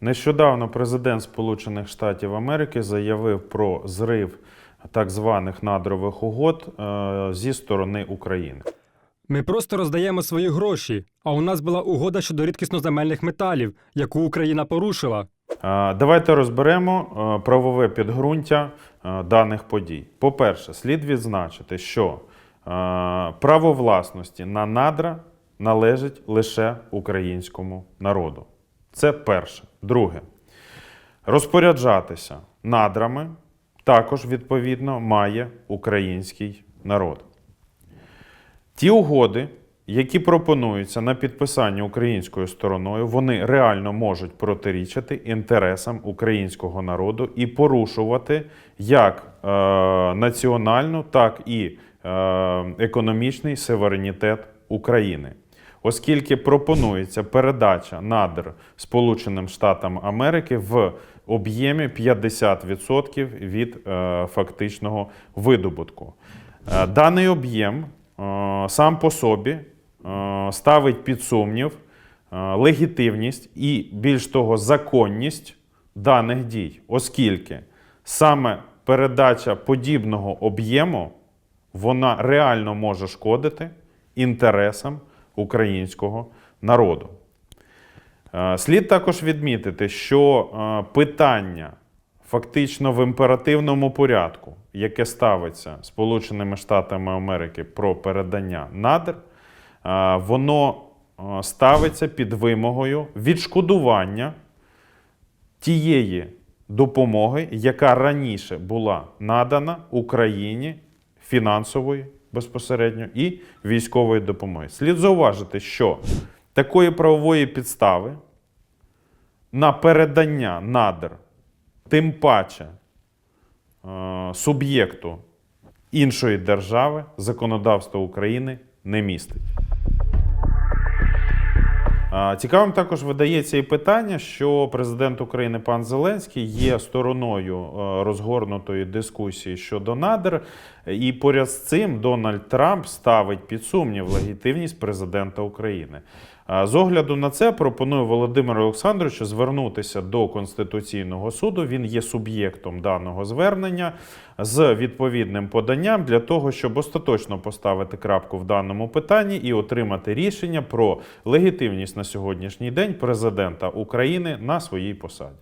Нещодавно президент Сполучених Штатів Америки заявив про зрив так званих надрових угод е, зі сторони України. Ми просто роздаємо свої гроші, а у нас була угода щодо рідкісноземельних металів, яку Україна порушила. Е, Давайте розберемо е, правове підґрунтя даних подій. По-перше, слід відзначити, що право власності на надра належить лише українському народу. Це перше. Друге, розпоряджатися надрами також відповідно має український народ. Ті угоди, які пропонуються на підписання українською стороною, вони реально можуть протирічити інтересам українського народу і порушувати як е, національну, так і е, економічний суверенітет України. Оскільки пропонується передача надр Сполученим Штатам Америки в об'ємі 50% від е, фактичного видобутку. Е, Даний об'єм е, сам по собі ставить під сумнів легітимність і, більш того, законність даних дій, оскільки саме передача подібного об'єму вона реально може шкодити інтересам українського народу. Е, Слід також відмітити, що е, питання фактично в імперативному порядку, яке ставиться Сполученими Штатами Америки про передання надр, е, воно ставиться під вимогою відшкодування тієї допомоги, яка раніше була надана Україні фінансової безпосередньо і військової допомоги. Слід зауважити, що такої правової підстави на передання надр, тим паче е, суб'єкту іншої держави, законодавство України не містить. Цікавим також видається і питання, що президент України пан Зеленський є стороною е, розгорнутої дискусії щодо надр, і поряд з цим Дональд Трамп ставить під сумнів легітимність президента України. З огляду на це пропоную Володимиру Олександровичу звернутися до Конституційного суду. Він є суб'єктом даного звернення з відповідним поданням для того, щоб остаточно поставити крапку в даному питанні і отримати рішення про легітимність на сьогоднішній день президента України на своїй посаді.